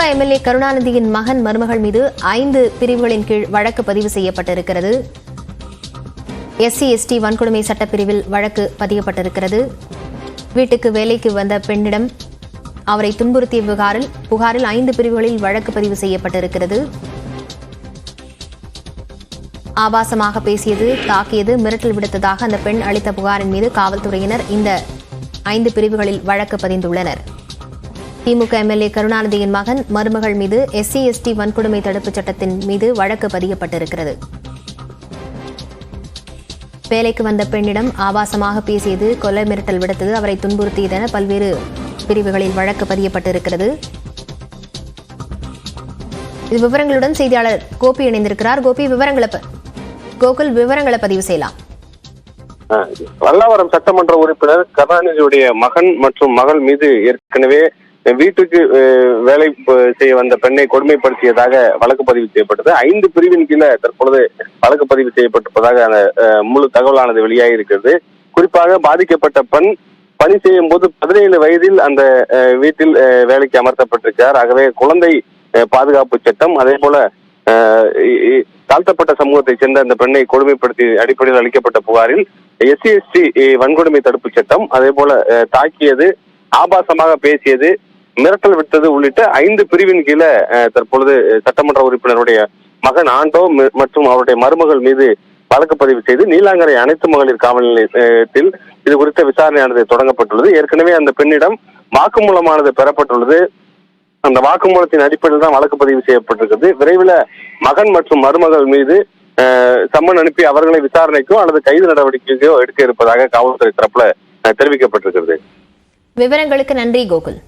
MLA கருணாநிதியின் மகன் மருமகள் மீது ஐந்து பிரிவுகளின் கீழ் வழக்கு பதிவு செய்யப்பட்டிருக்கிறது. எஸ்சி எஸ்டி வன்கொடுமை சட்டப்பிரிவில் வழக்கு பதியப்பட்டிருக்கிறது. வீட்டுக்கு வேலைக்கு வந்த பெண்ணிடம் அவரை துன்புறுத்திய புகாரில் புகாரில் ஐந்து பிரிவுகளில் வழக்கு பதிவு செய்யப்பட்டிருக்கிறது. ஆபாசமாக பேசியது தாக்கியது மிரட்டல் விடுத்ததாக அந்த பெண் அளித்த புகாரின் மீது காவல்துறையினர் இந்த ஐந்து பிரிவுகளில் வழக்கு பதிந்துள்ளனர். திமுக எம்எல்ஏ கருணாநிதியின் மகன் மருமகள் மீது எஸ்சி எஸ்டி வன்கொடுமை தடுப்புச் சட்டத்தின் மீது வழக்கு பதியப்பட்டிருக்கிறது. வேலைக்கு வந்த பெண்ணிடம் ஆபாசமாக பேசியது கொலை மிரட்டல் விடுத்தது அவரை துன்புறுத்தியதென பல்வேறு பிரிவுகளில் வழக்கு பதியப்பட்டிருக்கிறது. இது விவரங்களுடன் செய்தியாளர் கோபி இணைந்திருக்கிறார். கோபி விவரங்களை கோகுல் விவரங்களை பதிவு செய்யலாம். வல்லாவரம் சட்டமன்ற உறுப்பினர் கருணாநிதியுடைய மகன் மற்றும் மகள் மீது ஏற்கனவே வீட்டுக்கு வேலை செய்ய வந்த பெண்ணை கொடுமைப்படுத்தியதாக வழக்கு பதிவு செய்யப்பட்டது. ஐந்து பிரிவின் கீழே தற்பொழுது வழக்கு பதிவு செய்யப்பட்டிருப்பதாக அந்த அஹ், முழு தகவலானது வெளியாகி இருக்கிறது குறிப்பாக பாதிக்கப்பட்ட பெண் பணி செய்யும் போது பதினேழு வயதில் அந்த அஹ், வீட்டில் அஹ், வேலைக்கு அமர்த்தப்பட்டிருக்கிறார். ஆகவே குழந்தை பாதுகாப்பு சட்டம் அதே போல அஹ், தாழ்த்தப்பட்ட சமூகத்தைச் சேர்ந்த அந்த பெண்ணை கொடுமைப்படுத்தி அடிப்படையில் அளிக்கப்பட்ட புகாரில் எஸ்சி எஸ்டி வன்கொடுமை தடுப்பு சட்டம் அதே போல அஹ், தாக்கியது ஆபாசமாக பேசியது மிரட்டல் விட்டது உள்ளிட்ட ஐந்து பிரிவின் கீழே தற்பொழுது சட்டமன்ற உறுப்பினருடைய மகன் ஆண்டோ மற்றும் அவருடைய மருமகள் மீது வழக்கு பதிவு செய்து நீலாங்கரை அனைத்து மகளிர் காவல் நிலையத்தில் இது குறித்த விசாரணையானது தொடங்கப்பட்டுள்ளது. ஏற்கனவே அந்த பெண்ணிடம் வாக்குமூலமானது பெறப்பட்டுள்ளது. அந்த வாக்குமூலத்தின் அடிப்படையில் தான் வழக்கு பதிவு செய்யப்பட்டிருக்கிறது. விரைவில் மகன் மற்றும் மருமகள் மீது சம்மன் அனுப்பி அவர்களை விசாரணைக்கோ அல்லது கைது நடவடிக்கைக்கோ எடுக்க இருப்பதாக காவல்துறை தரப்புல தெரிவிக்கப்பட்டிருக்கிறது. விவரங்களுக்கு நன்றி கோகுல்.